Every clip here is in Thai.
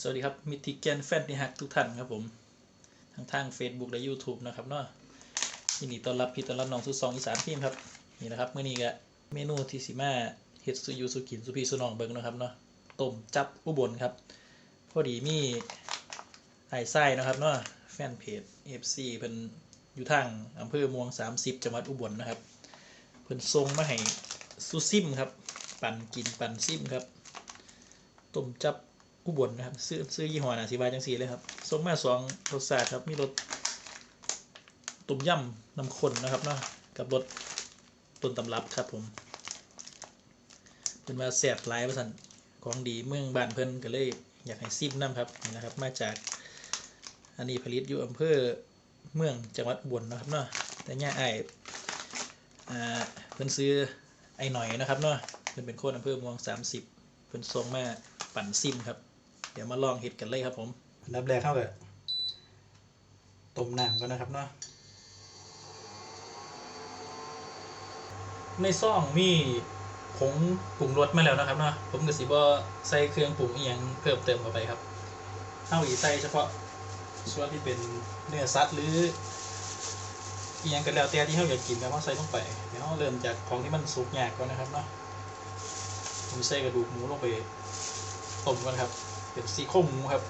สวัสดีครับมิติแกนแฟนที่ฮักทุกท่านครับผม ทั้งทาง Facebook และ YouTube นะครับเนาะยินดีต้อนรับพี่ต้อนรับน้องสุดสองอีสานทีมครับนี่นะครับเมื่อนี้ก็เมนูที่สิมาเฮ็ดสุยูสุกินสุพี่สุนองเบิ่งนะครับเนาะต้มจับอุบลครับ พอดีมีไอ้ไส้นะครับเนาะแฟนเพจ FC เพิ่นอยู่ทางอำเภอเม่วง 30 จังหวัดอุบลนะครับ เพิ่นส่งมาให้ซูซิมครับ ปั่นกินปั่นซิมครับต้มจับ อุบลนะครับซื้อซื้อยี่ห้อนะสีบาจังสีเลยครับส่งมาสองรสชาติครับมีรสต้มย่ำน้ำข้นนะครับเนาะกับรสต้นตำรับครับผมเป็นมาแสบหลายประสันของดีเมืองบ้านเพิ่นก็เลยอยากให้ซิมน้ำครับนี่นะครับ มาจากอันนี้ผลิตอยู่อำเภอเมืองจังหวัดอุบลนะครับเนาะแต่เนี่ยไออ่าเพิ่นซื้อไอหน่อยนะครับเนาะเพิ่นเป็นคนอำเภอเมือง30เพิ่นส่งมาปั่นซิมครับ เดี๋ยวมาลองเห็ดกันเลยครับผมอันดับแรกเข้ากับต้มน้ำก่อนนะครับเนาะในซ่องมีผงปรุงรสมาแล้วนะครับเนาะผมก็สิบ่ใส่เครื่องปรุงอีหยังเพิ่มเติมเข้าไปครับเข้าอีใส่เฉพาะส่วนที่เป็นเนื้อสัตว์หรืออีหยังกันแล้วแต่ที่เราอยากกินครับเราใส่ลงไปเดี๋ยวเราเริ่มจากของที่มันสุกยากก่อนนะครับเนาะผมใส่กระดูกหมูลงไปต้มก่อนครับ เป็นซี่โครงหมูครับ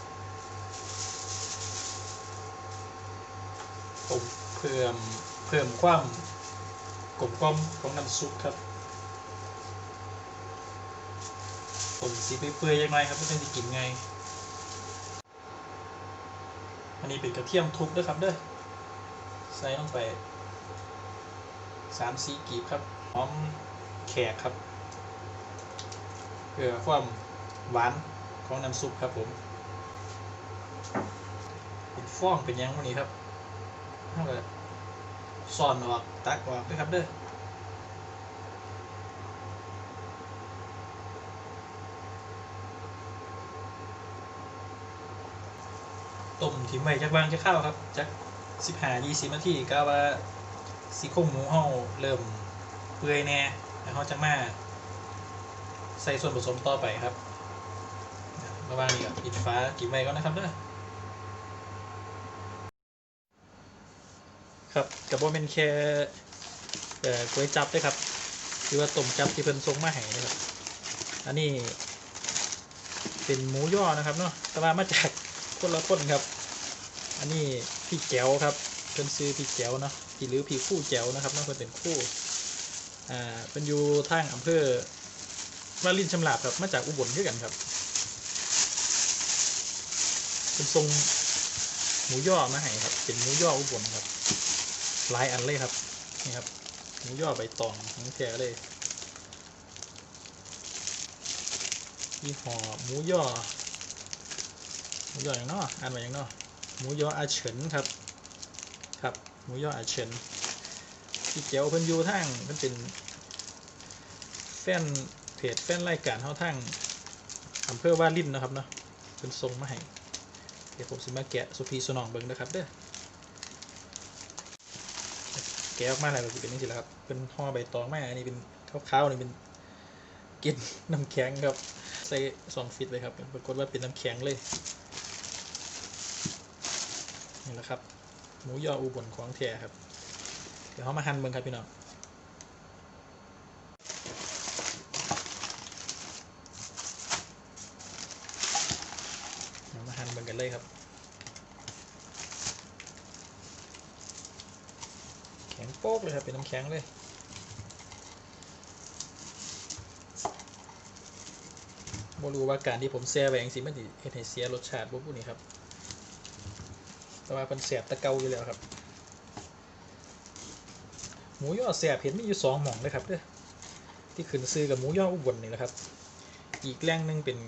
ต้มเพิ่มเพิ่มความกลมกล่อมของน้ำซุปครับต้มสีเปื่อยๆยังไงครับเพื่อจะกินไง อันนี้เป็นกระเทียมทุบด้วยครับเด้อใส่ลงไปสามสีกีบครับหอมแขกครับเพื่อความหวาน ของน้ำซุปครับผมเป็นฟองเป็นยังวันนี้ครับเท่ากับซอนออกตักออกด้วยครับเด้อต้มทิ้งไว้จักวางจะเข้าวครับจักสิบห้ายี่สิบนาทีก็ว่าสีโครงหมูเฮาเริ่มเปื่อยแน่แล้วเขาจะมาใส่ส่วนผสมต่อไปครับ ระว่างนี้ก็ปิดฟ้ากินไว้ก่อนนะครับเด้อครับกับว่าเป็นแค่เอ่อกล้วยจับด้วยครับคือว่าต้มจับที่เพิ่นทรงมาให้นะครับอันนี้ เป็นหมูย่อนะครับเนาะแต่ว่ามาจากคนละคนครับ อันนี้พี่แก้วครับเพิ่นซื้อพี่แก้วเนาะพี่หรือพี่คู่แก้วนะครับเนาะเพิ่นเป็นคู่อ่าเป็นอยู่ทางอำเภอวาลินชำลาบครับมาจากอุบลด้วยกันครับ เป็นทรงหมูย่อมาให้ครับ เป็นหมูย่ออุบลครับหลายอันเลยครับนี่ครับหมูย่อใบตองทั้งแท้เลยยี่ห้อหมูย่อหมูย่ออย่างเนออ่านว่าอย่างเนอหมูย่ออาเฉินครับครับหมูย่ออาเฉินที่เจียวเพิ่นอยู่ทางเพิ่นเป็นแฟนเพจแฟนรายการเฮาทั้งอำเภอว่าลิ่นนะครับเนาะเป็นทรงมาให้ เดี๋ยวผมสิมาแกะสุพีสนองเบิ่งนะครับเด้อแกะออกมาแล้วก็สิเป็นนี่สิแหละครับ เป็นห่อใบตองมาอันนี้เป็นขาวๆนี่เป็นกินน้ำแข็งครับ ใส่สองฟิตเลยครับปรากฏว่าเป็นน้ำแข็งเลยนี่แหละครับ หมูยออุบลของแท้ครับ เดี๋ยวเขามาหั่นเบิ่งครับพี่น้อง เดี๋ยวมาหั่น เบิ่งกันเลยครับ แข็งโป๊กเลยครับ เป็นน้ำแข็งเลยบ่รู้ว่าการที่ผมแซ่ไว้จังซี่มันเฮ็ดให้เสียรสชาติบ่พูดนี่ครับ แต่ว่าเป็นแสบตะเกาอยู่แล้วครับ หมูย่อแสบเห็นมีอยู่สองหม่องเลยครับเด้อที่ขึ้นซื้อกับหมูย่ออุบลนี่แหละครับ อีกแรงนึงเป็น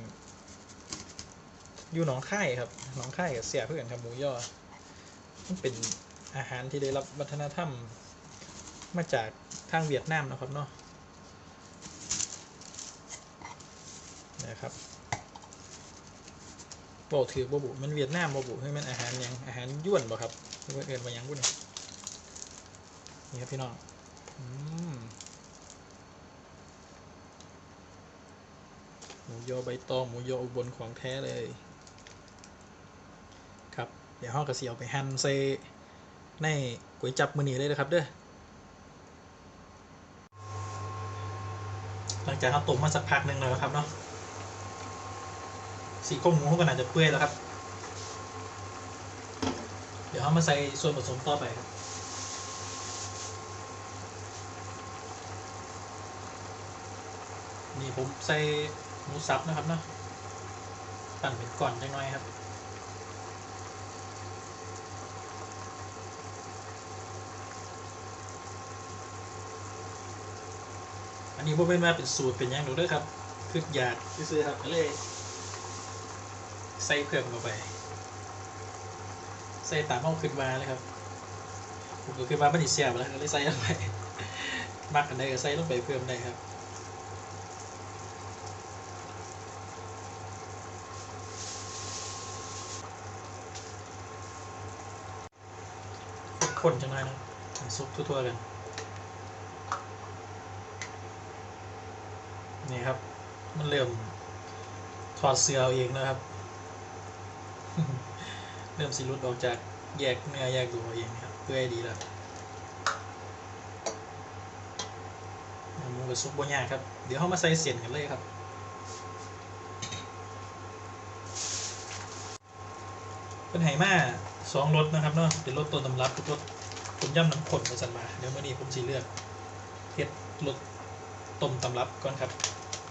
อยู่หนองค่ายครับหนองค่ายกับเสียเพื่อนครับหมูย่อมันเป็นอาหารที่ได้รับวัฒนธรรม มาจากทางเวียดนามนะครับเนาะนะครับบอกถือบ่บุมันเวียดนามบ่บุให้มันอาหารยังอาหารยวนบ่ครับหรือว่าเอินมายังบุนี่นี่ครับพี่น้องหมูยอใบตองหมูยออุบลของแท้เลย ดี๋ยวห้องกระเสียวไปหั่นใส่ในก๋วยจับมือนีเลยนะครับเด้อหลังจากเราต้มมาสักพักหนึ่งแล้วนะครับเนาะสีโครงหมูเขาก็น่าจะเปื่อยแล้วครับ เดี๋ยวเรามาใส่ส่วนผสมต่อไปครับนี่ผมใส่หมูสับนะครับเนาะปั่นเป็นก่อนจังน้อยครับ นนี้ผมเป็นว่าเป็นสูตรเป็นหยังหนูด้วยครับคืออยากซื้อๆครับก็เลยใส่เพิ่มเข้าไป ใส่ตามห้องขึ้นมาเลยครับ ผมก็ขึ้นมาไม่ได้เสียบแล้วก็เลยใส่ลงไปมักกันได้ก็ใส่ลงไปเพิ่มได้ครับคนๆจังเลยนะให้ซุปทั่วๆกัน นี่ครับ มันเริ่มถอดเสื้อเอาเองนะครับ เริ่มสิรุดออกจากแยกเนื้อแยกตัวเอาเองครับ เพื่อให้ดีแล้วหมูกับซุปบนยากครับ เดี๋ยวเขามาใส่เสียนกันเลยครับเป็นไหมาสองรสนะครับเนาะเป็นรสต้นตำรับกับรสต้มยำน้ำข้นมาสันมา เดี๋ยวเมื่อนี้ผมสีเลือกเฮ็ดรสต้มตำรับก่อนครับ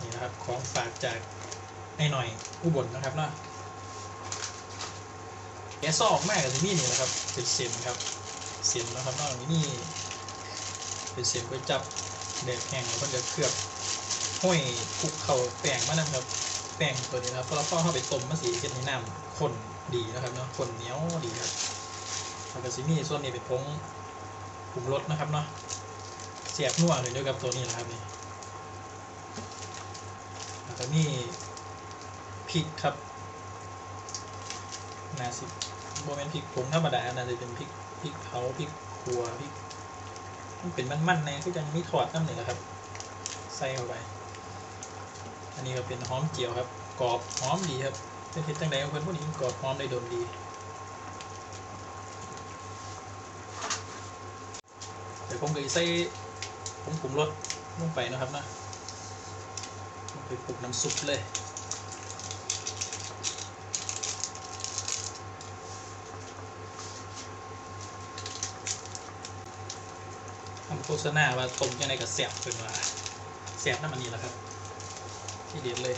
นี่นะครับของฝากจากไอ้หน่อยอุบลนนะครับเนาะแกซอกแม่กับที่นี่นี่นะครับเป็นเส้นครับเส้นนะครับเนอกจากนี้เป็นเส้นก๋วยจับแดดแห้งแล้วก็จะเคลือบห้อยคลุกเข่าแป้งมานะครับแป้งตัวนี้นะครับพอเราเข้าไปต้มมันสีเห็ดในน้ำข้นดีนะครับเนาะข้นเหนียวดีครับแล้วก็สิมีส่วนนี้เป็นผงปรุงรสนะครับเนาะเสียบนัวเลยด้วยกับตัวนี้นะครับนี่ แล้วก็มีพริกครับนาสิโมเมนพริกผงธรรมดานาจะเป็นพริกพริกเผาพริกขัวพริกมันเป็นมันๆในที่ยังมีถอดน้ำหนึ่งครับ ใส่เข้าไป อันนี้ก็เป็นหอมเจียวครับ กรอบหอมดีครับเป็นเห็ดจังใดของเพื่อนพวกนี้กรอบหอมได้โดนดีเดี๋ยวผมก็ใส่ผงปรุงรสลงไปนะครับนะ ไปปลุกน้ำซุปเลยทำโฆษณาว่าต้มยังไงกับแสบเป็นว่าแสบน้ำมันนี่แหละครับ ที่เด็ดเลย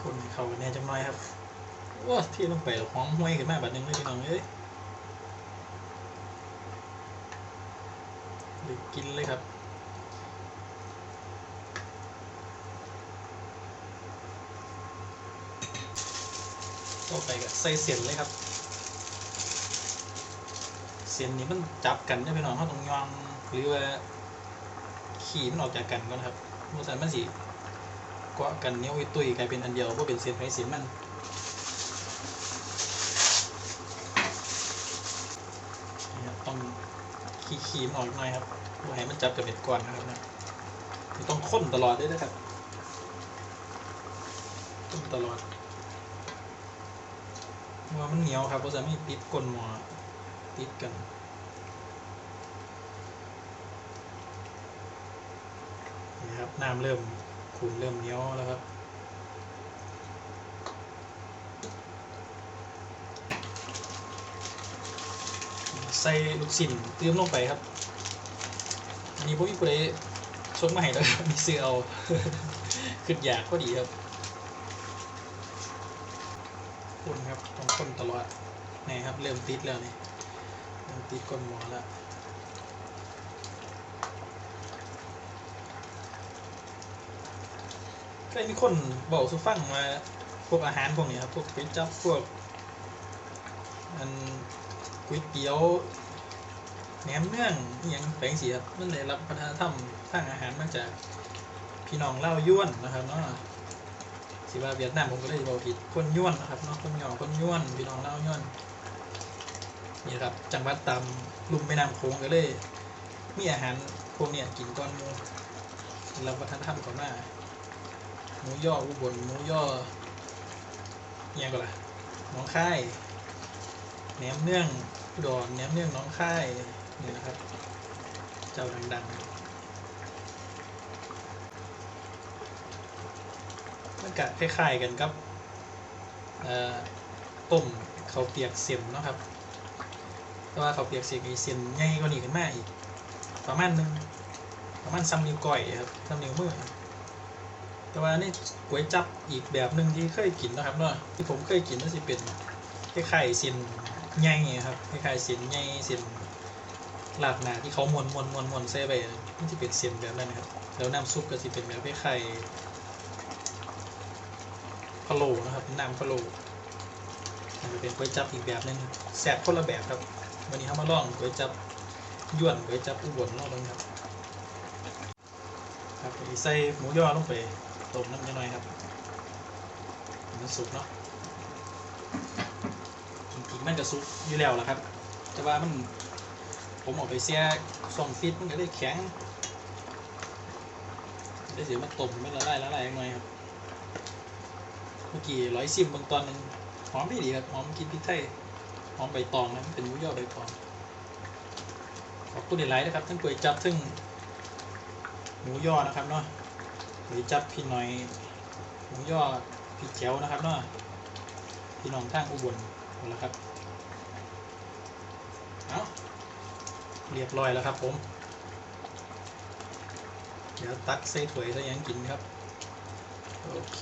คนเขากันแน่จังน้อยครับว้าที่ลงไปหอมห้วยขึ้นมาแบบนึงเลยพี่น้องเอ้ย เดี๋ยว กินเลยครับต่อไปก็ใส่เสียนเลยครับ เสียนนี้มันจับกันได้พี่น้องเขาต้องยองหรือว่าขี่มันออกจากกันก่อนครับมื่อสันมันสิเกาะกันเนี้ยวอีตุยกลายเป็นอันเดียวเพราะเป็นเสียนไฟเสียนมันนะครับต้องขีขีมนออกหน่อยครับ ว่าให้มันจับกับเบ็ดก่อนนะครับนะต้องค้นตลอดด้วยนะครับค้นตลอดว่ามันเหนียวครับเพราะจะไม่ปิดก้นหม้อติดกันนี่ครับน้ำเริ่มขุ่นเริ่มเหนียวแล้วครับใส่ลูกชิ้นเติมลงไปครับ อันนี้พวกพี่ผู้ใดชงมาให้แล้วครับมีซื้อเอาขึ้นอยากก็ดีครับคนครับต้องคนตลอดนี่ครับ เริ่มติดแล้วนี่เริ่มติดก้นหมอแล้วเคยมีคนบอกสุฟังมาพวกอาหารพวกนี้ครับ พวกก๋วยจั๊บพวกอันก๋วยเตี๋ยว แหนมเนื่องอย่างแปลงสีครับมันได้รับวัฒนธรรมทางอาหารมาจากพี่น้องเล่าวยวนนะครับเนาะสิว่าเวียดนามผมก็เลยบอกผิดคนยวนนะครับเนาะคนหยองคนยวนพี่น้องเล่าวยวนนี่ครับจังหวัดตามลุ่มแม่น้ำโขงก็เลยมีอาหารพวกเนี้ยกินก้อนมูเราวัฒนธรรมก่อนมาหมูย่ออุบลหมูย่อเนี่ยก็ล่ะน้องค่ายแหนมเนื่องอุดรแหนมเนื่องน้องค่าย นี่นะครับ เจ้าดังๆมันก็คล้ายๆกันกับอ่อต้มข้าเปียกเสียมนะครับ แต่ว่าเขาเปียกเสียมมีเส้นใหญ่กว่านี้ขึ้นมาอีก ประมาณหนึงประมาณซ้ำนิ้วก้อยครับซ้ำนิ้วมือแต่ว่านี่ก๋วยจับอีกแบบหนึ่งที่เคยกินนะครับเนาะที่ผมเคยกินนั่นสิเป็นคล้ายๆเส้นใหญ่ครับคล้ายๆเส้นใหญ่เส้ นลาดหนาที่เขามวนมวนมวนมวนใส่ไปมันจะเป็นเส้นแบบนั้นนะครับ แล้วน้ำซุปก็จะเป็นแบบคล้ายๆพะโล้นะครับน้ำพะโล้มันจะเป็นก๋วยจับอีกแบบหนึงแซ่บคนละแบบครับ วันนี้เขามาลองก๋วยจับยวนก๋วยจับอุบลลองดูครับครับใส่หมูย่อลงไปต้มน้ำนิดหน่อยครับมันสุกเนาะจริงๆมันจะสุกอยู่แล้วละครับ แต่ว่ามัน ผมเออกไปเสียส่องฟิตมันก็ได้แข็งได้เสียมาต้มไม่ละลายละลายหน่อยครับ เมื่อกี้ร้อยซิมบางตอนหนึงหอมดีดีครับหอมกินพริกไทยหอมใบตองนะมันเป็นหมูย่อใบตองขอบคุณหลายๆนะครับทั้งก๋วยจับทั้งหมูย่อนะครับเนาะก๋วยจับพี่หน่อยหมูย่อพี่แจ๋วนะครับเนาะพี่น้องทางอุบลหมดแล้วครับ เอา เรียบร้อยแล้วครับผม เดี๋ยวตักใส่ถ้วยใส่ยังกินครับ โอเค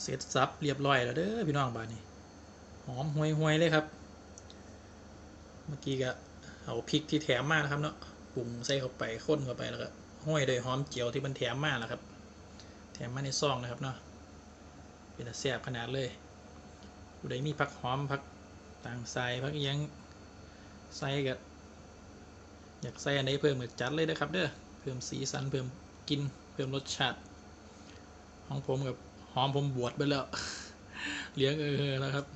เสร็จสับเรียบร้อยแล้วเด้อพี่น้องบ้านนี้ หอมห่วยๆเลยครับ เมื่อกี้ก็เอาพริกที่แถมมานะครับเนาะ ปรุงใส่เข้าไปข้นเข้าไปแล้วก็ห้อยด้วยหอมเจียวที่มันแถมมาแล้วครับ แถมมาในซองนะครับเนาะ เป็นแซ่บขนาดเลย ผู้ใดมีผักหอมผัก ต่างไซพักอิหยังไซกับอยากใส่อันใดเพิ่มก็จัดเลยนะครับเด้อเพิ่มสีสันเพิ่มกลินเพิ่มรสชาติของผมกับหอมผมบวชไปแล้วเลี้ยงเออแล้วครับ